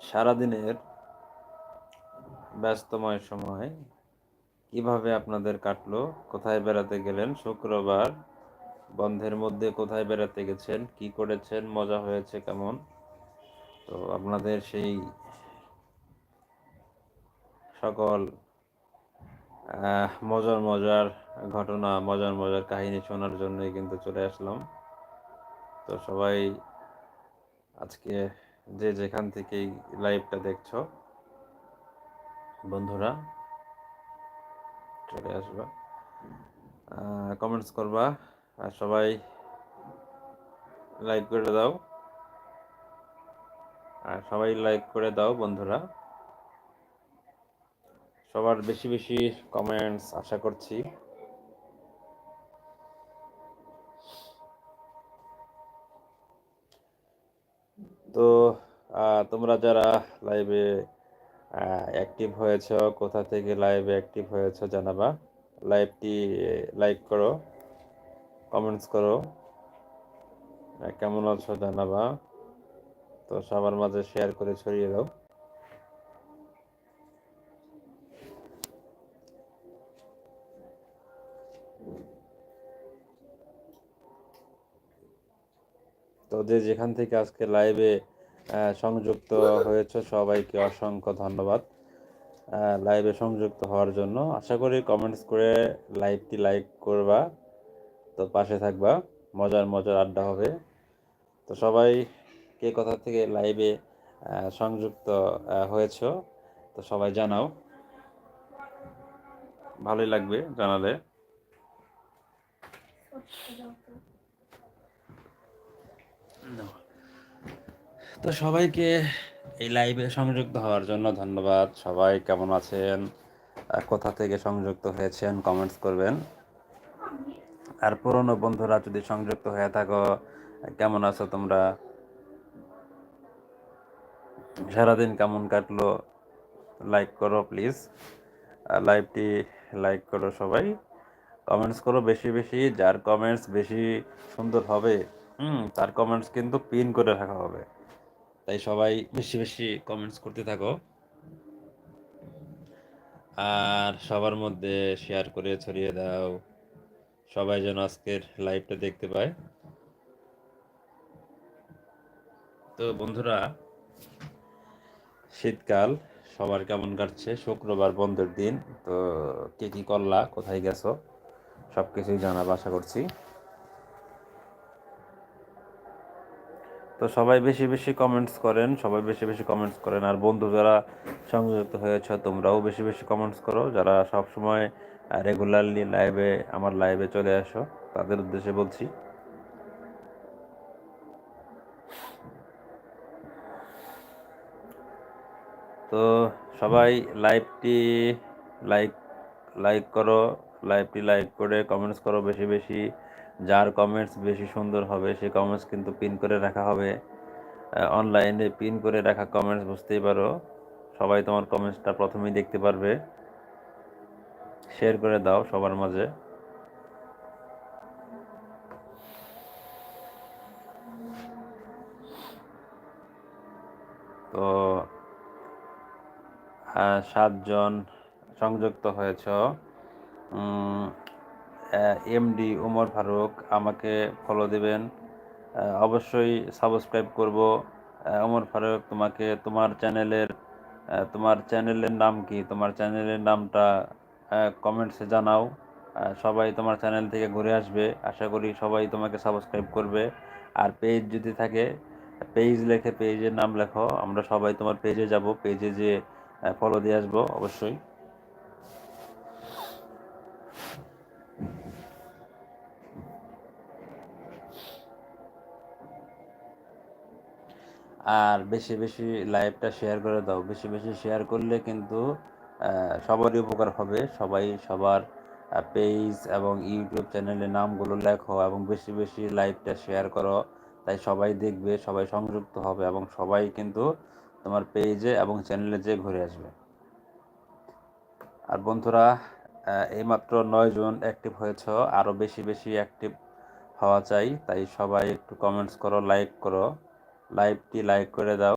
সারাদিনের ব্যস্তময় সময় কীভাবে আপনাদের কাটলো? কোথায় বেড়াতে গেলেন? শুক্রবার বন্ধের মধ্যে কোথায় বেড়াতে গেছেন? কি করেছেন? মজা হয়েছে কেমন? তো আপনাদের সেই সকল মজার মজার ঘটনা, মজার মজার কাহিনী শোনার জন্যই কিন্তু চলে আসলাম। তো সবাই আজকে যে যেখান থেকেই লাইভটা দেখছ, বন্ধুরা, চলে আসবা। কমেন্টস করবা আর সবাই লাইক করে দাও। আর সবাই লাইক করে দাও, বন্ধুরা। সবার বেশি বেশি কমেন্টস আশা করছি। তো তোমরা যারা লাইভে অ্যাক্টিভ হয়েছ, কোথা থেকে লাইভে অ্যাক্টিভ হয়েছ জানাবা। লাইভটি লাইক করো কমেন্টস করো কেমন আছো জানাবা। তো সবার মাঝে শেয়ার করে ছড়িয়ে দাও। তো যে যেখান থেকে আজকে লাইভে সংযুক্ত হয়েছে সবাইকে অসংখ্য ধন্যবাদ। লাইভে সংযুক্ত হওয়ার জন্য। আশা করি কমেন্টস করে লাইভটি লাইক করবা তো পাশে থাকবা। মজার মজার আড্ডা হবে। তো সবাই কে কথা থেকে লাইভে সংযুক্ত হয়েছ তো সবাই জানাও। ভালোই লাগবে জানালে। তো সবাইকে এই লাইভে সংযুক্ত হওয়ার জন্য ধন্যবাদ। সবাই কেমন আছেন? কোথা থেকে সংযুক্ত হয়েছেন? কমেন্টস করবেন। আর পুরনো বন্ধুরা যদি সংযুক্ত হয়ে থাকো, কেমন আছো তোমরা? সারাদিন কেমন কাটলো? লাইক করো প্লিজ লাইভটি লাইক করো সবাই। কমেন্টস করো বেশি বেশি। যার কমেন্টস বেশি সুন্দর হবে, হুম, তার কমেন্টস কিন্তু পিন করে রাখা হবে। তাই সবাই বেশি বেশি কমেন্টস করতে থাকো। আর সবার মধ্যে শেয়ার করে ছড়িয়ে দাও। সবাই যেন আজকের লাইভটা দেখতে পায়। তো বন্ধুরা, শীতকাল, সবার কেমন কাটছে? শুক্রবার বন্ধের দিন, তো কে কি করলা, কোথায় গেছো? সব কিছুই জানাব, আশা করছি। তো সবাই বেশি বেশি কমেন্টস করেন, সবাই বেশি বেশি কমেন্টস করেন। আর বন্ধু যারা সংযুক্ত হয়েছে, তোমরাও বেশি বেশি কমেন্টস করো। যারা সব সময় রেগুলারলি লাইভে আমার লাইভে চলে আসো, তাদের উদ্দেশ্যে বলছি। তো সবাই লাইভটি লাইক লাইক করো লাইভটি লাইক করে কমেন্টস করো বেশি বেশি। যার কমেন্টস বেশি সুন্দর হবে সেই কমেন্টস কিন্তু পিন করে রাখা হবে। অনলাইনে পিন করে রাখা কমেন্টস বুঝতেই পারো। সবাই তোমার কমেন্টসটা প্রথমেই দেখতে পারবে। শেয়ার করে দাও সবার মাঝে। তো সাতজন সংযুক্ত হয়েছ। এমডি উমর ফারুক, আমাকে ফলো দিবেন। অবশ্যই সাবস্ক্রাইব করব। ওমর ফারুক, তোমাকে তোমার চ্যানেলের তোমার চ্যানেলের নাম কি? তোমার চ্যানেলের নামটা কমেন্টসে জানাও। সবাই তোমার চ্যানেল থেকে ঘুরে আসবে। আশা করি সবাই তোমাকে সাবস্ক্রাইব করবে। আর পেজ যদি থাকে পেজ লেখে পেজের নাম লেখো। আমরা সবাই তোমার পেজে যাব পেজে যে ফলো দিয়ে আসব অবশ্যই। আর বেশি বেশি লাইভটা শেয়ার করে দাও। বেশি বেশি শেয়ার করলে কিন্তু সবারই উপকার হবে। সবাই সবার পেজ এবং ইউটিউব চ্যানেলের নামগুলো লেখো এবং বেশি বেশি লাইভটা শেয়ার করো। তাই সবাই দেখবে, সবাই সংযুক্ত হবে এবং সবাই কিন্তু তোমার পেজে এবং চ্যানেলে যেয়ে ঘুরে আসবে। আর বন্ধুরা এইমাত্র নয় জন অ্যাক্টিভ হয়েছ। আরও বেশি বেশি অ্যাক্টিভ হওয়া চাই। তাই সবাই একটু কমেন্টস করো লাইক করো। লাইভটি লাইক করে দাও।